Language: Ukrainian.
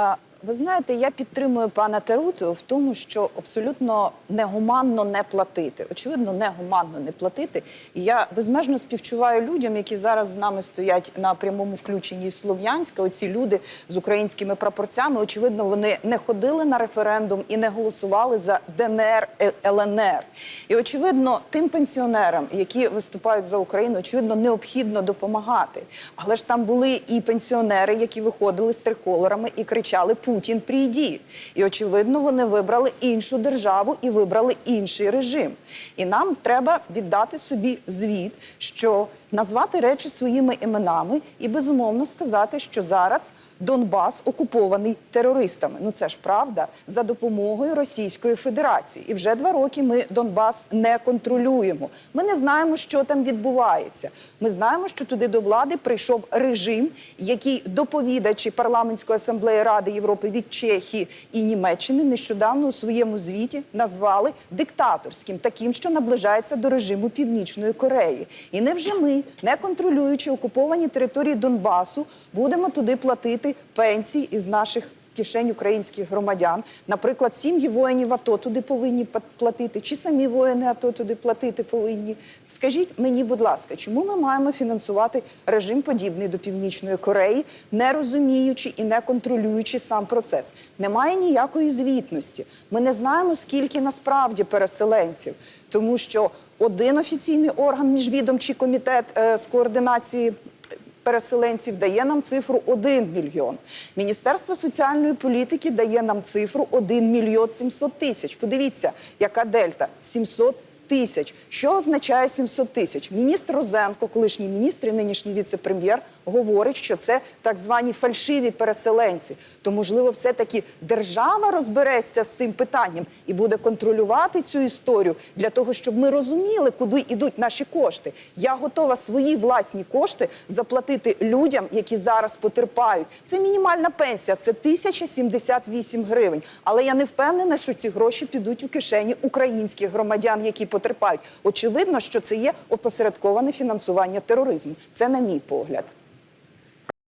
아, Ви знаєте, я підтримую пана Таруту в тому, що абсолютно негуманно не платити. Очевидно, негуманно не платити. І я безмежно співчуваю людям, які зараз з нами стоять на прямому включенні із Слов'янська. Оці люди з українськими прапорцями. Очевидно, вони не ходили на референдум і не голосували за ДНР е- ЛНР. І очевидно, тим пенсіонерам, які виступають за Україну, очевидно, необхідно допомагати. Але ж там були і пенсіонери, які виходили з триколорами і кричали Путін прийді. І очевидно, вони вибрали іншу державу і вибрали інший режим. І нам треба віддати собі звіт, що назвати речі своїми іменами і безумовно сказати, що зараз Донбас окупований терористами. Ну це ж правда за допомогою Російської Федерації. І вже два роки ми Донбас не контролюємо. Ми не знаємо, що там відбувається. Ми знаємо, що туди до влади прийшов режим, який доповідачі парламентської асамблеї Ради Європи від Чехії і Німеччини нещодавно у своєму звіті назвали диктаторським, таким, що наближається до режиму Північної Кореї. І невже ми, не контролюючи окуповані території Донбасу, будемо туди платити пенсії із наших кишень українських громадян. Наприклад, сім'ї воїнів АТО туди повинні платити, чи самі воїни АТО туди платити повинні. Скажіть мені, будь ласка, чому ми маємо фінансувати режим подібний до Північної Кореї, не розуміючи і не контролюючи сам процес? Немає ніякої звітності. Ми не знаємо, скільки насправді переселенців, тому що один офіційний орган, міжвідомчий комітет е, з координації переселенців дає нам цифру 1 мільйон. Міністерство соціальної політики дає нам цифру 1 мільйон 700 тисяч. Подивіться, яка дельта 700 тисяч. Що означає 700 тисяч? Міністр Розенко, колишній міністр і нинішній віце-прем'єр, говорить, що це так звані фальшиві переселенці. То, можливо, все-таки держава розбереться з цим питанням і буде контролювати цю історію для того, щоб ми розуміли, куди йдуть наші кошти. Я готова свої власні кошти заплатити людям, які зараз потерпають. Це мінімальна пенсія, це 1078 гривень. Але я не впевнена, що ці гроші підуть у кишені українських громадян, які потерпають. Очевидно, що це є опосередковане фінансування тероризму. Це на мій погляд.